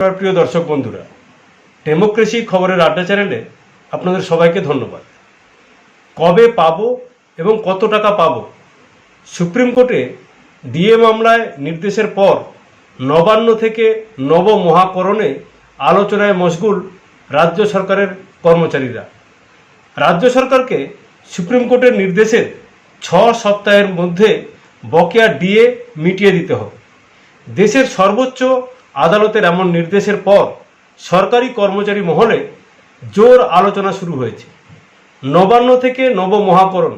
আমার প্রিয় দর্শক বন্ধুরা। ডেমোক্রেসি খবরের আড্ডা চ্যানেলে আপনাদের সবাইকে ধন্যবাদ। কবে পাব এবং কত টাকা পাব? সুপ্রিম কোর্টে ডিএ মামলায় নির্দেশের পর নবান্ন থেকে নব মহাকরণে আলোচনায় মশগুল রাজ্য সরকারের কর্মচারীরা। রাজ্য সরকারকে সুপ্রিম কোর্টের নির্দেশের ছ সপ্তাহের মধ্যে বকেয়া ডিএ মিটিয়ে দিতে হবে। দেশের সর্বোচ্চ আদালতের এমন নির্দেশের পর সরকারি কর্মচারী মহলে জোর আলোচনা শুরু হয়েছে। নবান্ন থেকে নব মহাকরণ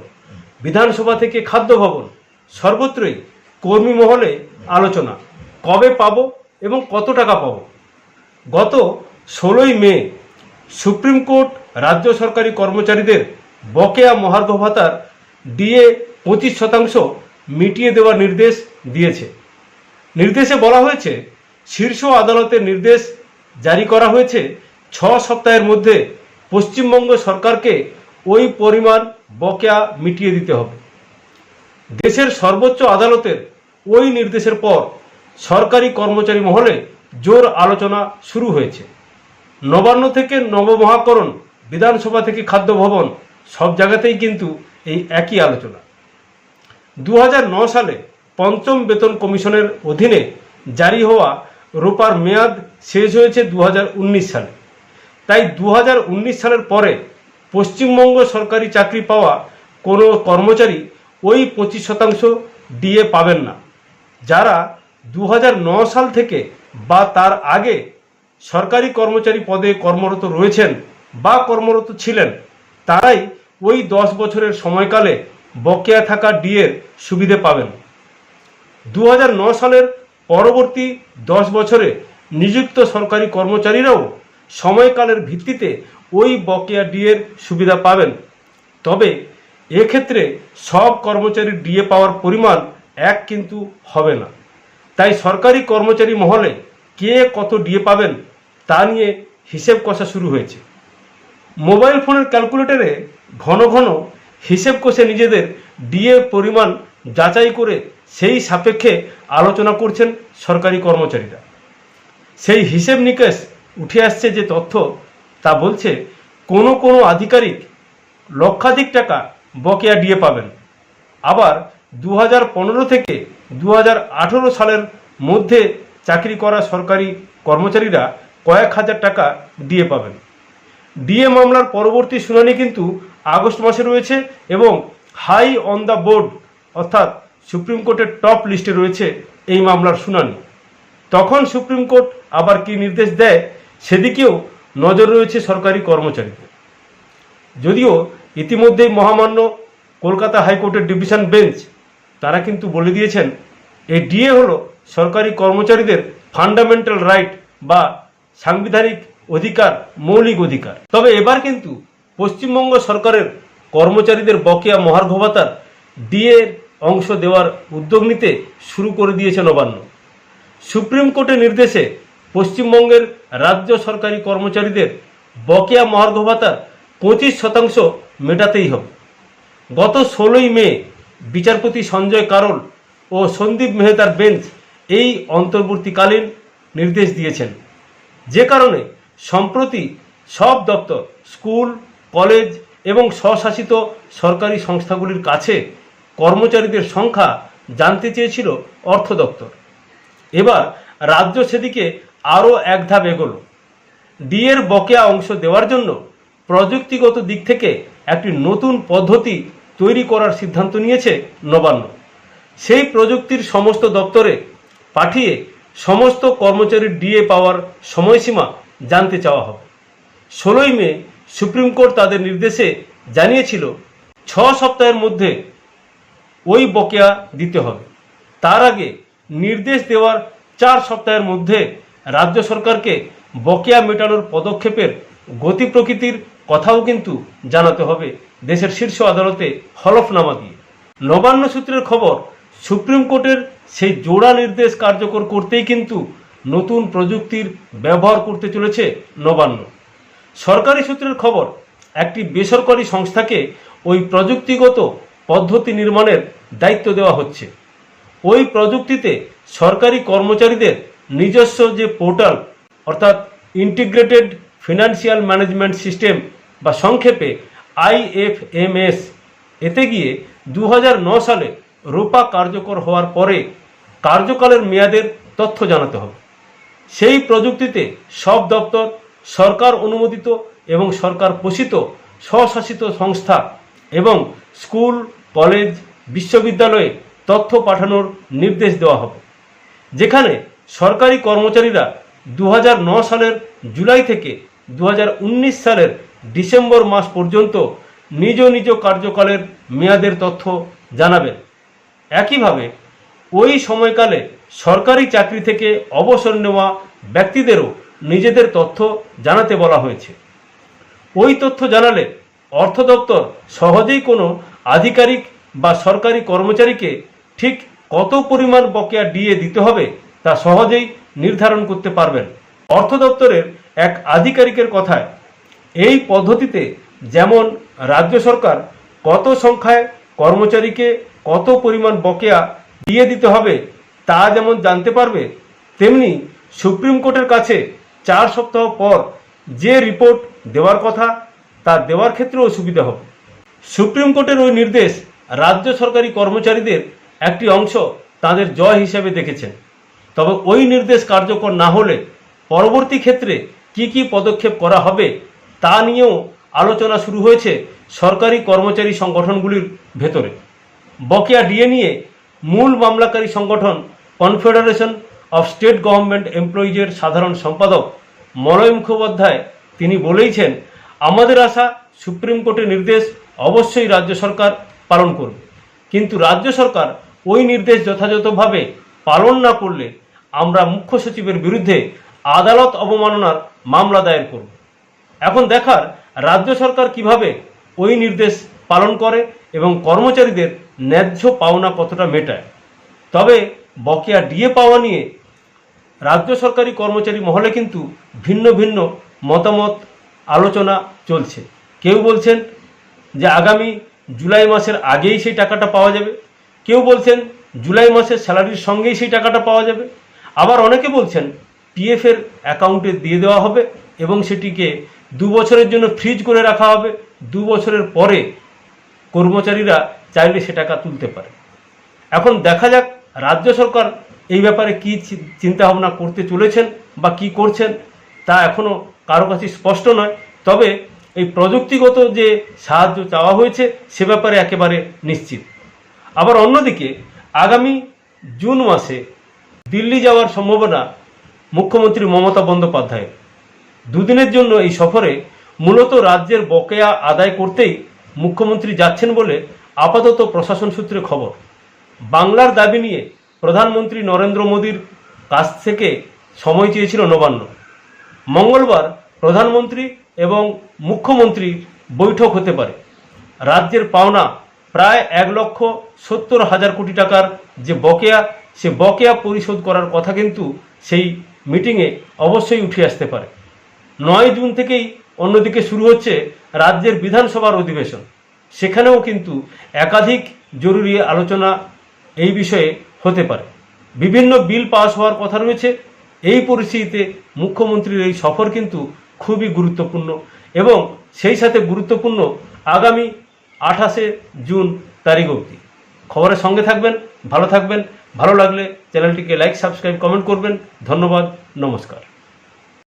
বিধানসভা থেকে খাদ্য ভবন সর্বত্রই কর্মী মহলে আলোচনা, কবে পাব এবং কত টাকা পাবো? গত ষোলোই মে সুপ্রিম কোর্ট রাজ্য সরকারি কর্মচারীদের বকেয়া মহার্ঘ ভাতার ডিএ পঁচিশ শতাংশ মিটিয়ে দেওয়ার নির্দেশ দিয়েছে। নির্দেশে বলা হয়েছে শীর্ষ আদালতের নির্দেশ জারি করা হয়েছে। ছ সপ্তাহের মধ্যে পশ্চিমবঙ্গ সরকারকে ওই পরিমাণ বকেয়া মিটিয়ে দিতে হবে। দেশের সর্বোচ্চ আদালতের ওই নির্দেশের পর সরকারি কর্মচারী মহলে জোর আলোচনা শুরু হয়েছে। নবান্ন থেকে নবমহাকরণ বিধানসভা থেকে খাদ্য ভবন সব জায়গাতেই কিন্তু এই একই আলোচনা। দু সালে পঞ্চম বেতন কমিশনের অধীনে জারি হওয়া রোপার মেয়াদ শেষ হয়েছে দু হাজার উনিশ সালে। তাই দু হাজার উনিশ সালের পরে পশ্চিমবঙ্গ সরকারি চাকরি পাওয়া কোনো কর্মচারী ওই পঁচিশ শতাংশ ডিএ পাবেন না। যারা দু সাল থেকে বা তার আগে সরকারি কর্মচারী পদে কর্মরত রয়েছেন বা কর্মরত ছিলেন, তারাই ওই দশ বছরের সময়কালে বকেয়া থাকা ডিএর সুবিধে পাবেন। দু সালের পরবর্তী দশ বছরে নিযুক্ত সরকারি কর্মচারীরাও সময়কালের ভিত্তিতে ওই বকেয়া ডিএর সুবিধা পাবেন। তবে এক্ষেত্রে সব কর্মচারীর ডিএ পাওয়ার পরিমাণ এক কিন্তু হবে না। তাই সরকারি কর্মচারী মহলে কে কত ডিএ পাবেন তা নিয়ে হিসেব কষা শুরু হয়েছে। মোবাইল ফোনের ক্যালকুলেটরে ঘন ঘন হিসেব কষে নিজেদের ডিএ পরিমাণ যাচাই করে সেই সাপেক্ষে আলোচনা করছেন সরকারি কর্মচারীরা। সেই হিসেব নিকেশ উঠে আসছে যে তথ্য, তা বলছে কোনো কোনো আধিকারিক লক্ষাধিক টাকা বকেয়া ডিএ পাবেন। আবার দু হাজার পনেরো থেকে দু হাজার আঠারো সালের মধ্যে চাকরি করা সরকারি কর্মচারীরা কয়েক হাজার টাকা ডিএ পাবেন। ডিএ মামলার পরবর্তী শুনানি কিন্তু আগস্ট মাসে রয়েছে এবং হাই অন দ্য বোর্ড, অর্থাৎ সুপ্রিম কোর্টের টপ লিস্টে রয়েছে এই মামলার শুনানি। তখন সুপ্রিম কোর্ট আবার কি নির্দেশ দেয় সেদিকেও নজর রয়েছে সরকারি কর্মচারীদের। যদিও ইতিমধ্যেই মহামান্য কলকাতা হাইকোর্টের ডিভিশন বেঞ্চ, তারা কিন্তু বলে দিয়েছেন, এই ডিএ হলো সরকারি কর্মচারীদের ফান্ডামেন্টাল রাইট বা সাংবিধানিক অধিকার, মৌলিক অধিকার। তবে এবার কিন্তু পশ্চিমবঙ্গ সরকারের কর্মচারীদের বকেয়া মহার্ঘ ভাতার ডিএর অংশ দেওয়ার উদ্যোগ নিতে শুরু করে দিয়েছে নবান্ন। সুপ্রিম কোর্টের নির্দেশে পশ্চিমবঙ্গের রাজ্য সরকারি কর্মচারীদের বকেয়া মহার্ঘ ভাতার পঁচিশ শতাংশ মেটাতেই হবে। গত ষোলোই মে বিচারপতি সঞ্জয় কারোল ও সন্দীপ মেহতার বেঞ্চ এই অন্তর্বর্তীকালীন নির্দেশ দিয়েছেন। যে কারণে সম্প্রতি সব দপ্তর, স্কুল, কলেজ এবং স্বশাসিত সরকারি সংস্থাগুলির কাছে কর্মচারীদের সংখ্যা জানতে চেয়েছিল অর্থ দপ্তর। এবার রাজ্য সেদিকে আরও এক ধাপ এগোলো। ডিএর বকেয়া অংশ দেওয়ার জন্য প্রযুক্তিগত দিক থেকে একটি নতুন পদ্ধতি তৈরি করার সিদ্ধান্ত নিয়েছে নবান্ন। সেই প্রযুক্তির সমস্ত দপ্তরে পাঠিয়ে সমস্ত কর্মচারীর ডিএ পাওয়ার সময়সীমা জানতে চাওয়া হবে। ষোলোই মে সুপ্রিম কোর্ট তাদের নির্দেশে জানিয়েছিল, ছ সপ্তাহের মধ্যে ওই বকেয়া দিতে হবে। তার আগে নির্দেশ দেওয়ার চার সপ্তাহের মধ্যে রাজ্য সরকারকে বকেয়া মেটানোর পদক্ষেপের গতি প্রকৃতির কথাও কিন্তু জানাতে হবে দেশের শীর্ষ আদালতে হলফনামা দিয়ে। নবান্ন সূত্রের খবর, সুপ্রিম কোর্টের সেই জোড়া নির্দেশ কার্যকর করতেই কিন্তু নতুন প্রযুক্তির ব্যবহার করতে চলেছে নবান্ন। সরকারি সূত্রের খবর, একটি বেসরকারি সংস্থাকে ওই প্রযুক্তিগত পদ্ধতি নির্মাণের দায়িত্ব দেওয়া হচ্ছে। ওই প্রযুক্তিতে সরকারি কর্মচারীদের নিজস্ব যে পোর্টাল, অর্থাৎ ইন্টিগ্রেটেড ফিনান্সিয়াল ম্যানেজমেন্ট সিস্টেম বা সংক্ষেপে আইএফএমএস এতে গিয়ে দু সালে রূপা কার্যকর হওয়ার পরে কার্যকালের মেয়াদের তথ্য জানাতে হবে। সেই প্রযুক্তিতে সব দপ্তর, সরকার অনুমোদিত এবং সরকার পোষিত স্বশাসিত সংস্থা এবং স্কুল কলেজ, বিশ্ববিদ্যালয়ে তথ্য পাঠানোর নির্দেশ দেওয়া হবে। যেখানে সরকারি কর্মচারীরা দু সালের জুলাই থেকে দু হাজার উনিশ সালের ডিসেম্বর মাস পর্যন্ত নিজ নিজ কার্যকালের মেয়াদের তথ্য জানাবেন। একইভাবে ওই সময়কালে সরকারি চাকরি থেকে অবসর নেওয়া ব্যক্তিদেরও নিজেদের তথ্য জানাতে বলা হয়েছে। ওই তথ্য জানালে অর্থ দপ্তর সহজেই কোনো আধিকারিক বা সরকারি কর্মচারীকে ঠিক কত পরিমাণ বকেয়া ডিএ দিতে হবে তা সহজেই নির্ধারণ করতে পারবেন। অর্থ দপ্তরের এক আধিকারিকের কথায়, এই পদ্ধতিতে যেমন রাজ্য সরকার কত সংখ্যায় কর্মচারীকে কত পরিমাণ বকেয়া দিয়ে দিতে হবে তা যেমন জানতে পারবে, তেমনি সুপ্রিম কোর্টের কাছে চার সপ্তাহ পর যে রিপোর্ট দেওয়ার কথা তা দেওয়ার ক্ষেত্রেও সুবিধা হবে। সুপ্রিম কোর্টের ওই নির্দেশ রাজ্য সরকারি কর্মচারীদের একটি অংশ তাদের জয় হিসেবে দেখেছেন তবে ওই নির্দেশ কার্যকর না হলে পরবর্তী ক্ষেত্রে কি কি পদক্ষেপ করা হবে তা নিয়েও আলোচনা শুরু হয়েছে সরকারি কর্মচারী সংগঠনগুলির ভেতরে। বকেয়া ডিএ নিয়ে মূল মামলাকারী সংগঠন কনফেডারেশন অফ স্টেট গভর্নমেন্ট এমপ্লয়িজের সাধারণ সম্পাদক মলয় মুখোপাধ্যায় তিনি বলেইছেন, আমাদের আশা সুপ্রিম কোর্টের নির্দেশ অবশ্যই রাজ্য সরকার পালন করবে। কিন্তু রাজ্য সরকার ওই নির্দেশ যথাযথভাবে পালন না করলে আমরা মুখ্য সচিবের বিরুদ্ধে আদালত অবমাননার মামলা দায়ের করব। এখন দেখার রাজ্য সরকার কীভাবে ওই নির্দেশ পালন করে এবং কর্মচারীদের ন্যায্য পাওনা কতটা মেটায়। তবে বকেয়া ডিএ পাওয়া নিয়ে রাজ্য সরকারি কর্মচারী মহলে কিন্তু ভিন্ন ভিন্ন মতামত আলোচনা চলছে। কেউ বলছেন যে আগামী জুলাই মাসের আগেই সেই টাকাটা পাওয়া যাবে। কেউ বলছেন জুলাই মাসের স্যালারির সঙ্গেই সেই টাকাটা পাওয়া যাবে। আবার অনেকে বলছেন পিএফের অ্যাকাউন্টে দিয়ে দেওয়া হবে এবং সেটিকে দু বছরের জন্য ফ্রিজ করে রাখা হবে। দু বছরের পরে কর্মচারীরা চাইলে সে টাকা তুলতে পারে। এখন দেখা যাক রাজ্য সরকার এই ব্যাপারে কি চিন্তা ভাবনা করতে চলেছেন বা কি করছেন তা এখনও কারও কাছে স্পষ্ট নয়। তবে এই প্রযুক্তিগত যে সাহায্য চাওয়া হয়েছে, সে ব্যাপারে একেবারে নিশ্চিত। আবার অন্যদিকে, আগামী জুন মাসে দিল্লি যাওয়ার সম্ভাবনা মুখ্যমন্ত্রী মমতা বন্দ্যোপাধ্যায় দুদিনের জন্য এই সফরে মূলত রাজ্যের বকেয়া আদায় করতেই মুখ্যমন্ত্রী যাচ্ছেন বলে আপাতত প্রশাসন সূত্রে খবর। বাংলার দাবি নিয়ে প্রধানমন্ত্রী নরেন্দ্র মোদীর কাছ থেকে সময় চেয়েছিল নবান্ন। মঙ্গলবার প্রধানমন্ত্রী এবং মুখ্যমন্ত্রীর বৈঠক হতে পারে। রাজ্যের পাওনা প্রায় এক লক্ষ সত্তর হাজার কোটি টাকার যে বকেয়া, সে বকেয়া পরিশোধ করার কথা কিন্তু সেই মিটিংয়ে অবশ্যই উঠে আসতে পারে। নয় জুন থেকেই অন্যদিকে শুরু হচ্ছে রাজ্যের বিধানসভার অধিবেশন। সেখানেও কিন্তু একাধিক জরুরি আলোচনা এই বিষয়ে হতে পারে। বিভিন্ন বিল পাস হওয়ার কথা রয়েছে। এই পরিস্থিতিতে মুখ্যমন্ত্রীর এই সফর কিন্তু খুবই গুরুত্বপূর্ণ এবং সেই সাথে গুরুত্বপূর্ণ আগামী আঠাশে জুন তারিখ অবধি। খবরের সঙ্গে থাকবেন, ভালো থাকবেন, ভালো লাগলে চ্যানেলটিকে লাইক, সাবস্ক্রাইব, কমেন্ট করবেন। ধন্যবাদ, নমস্কার।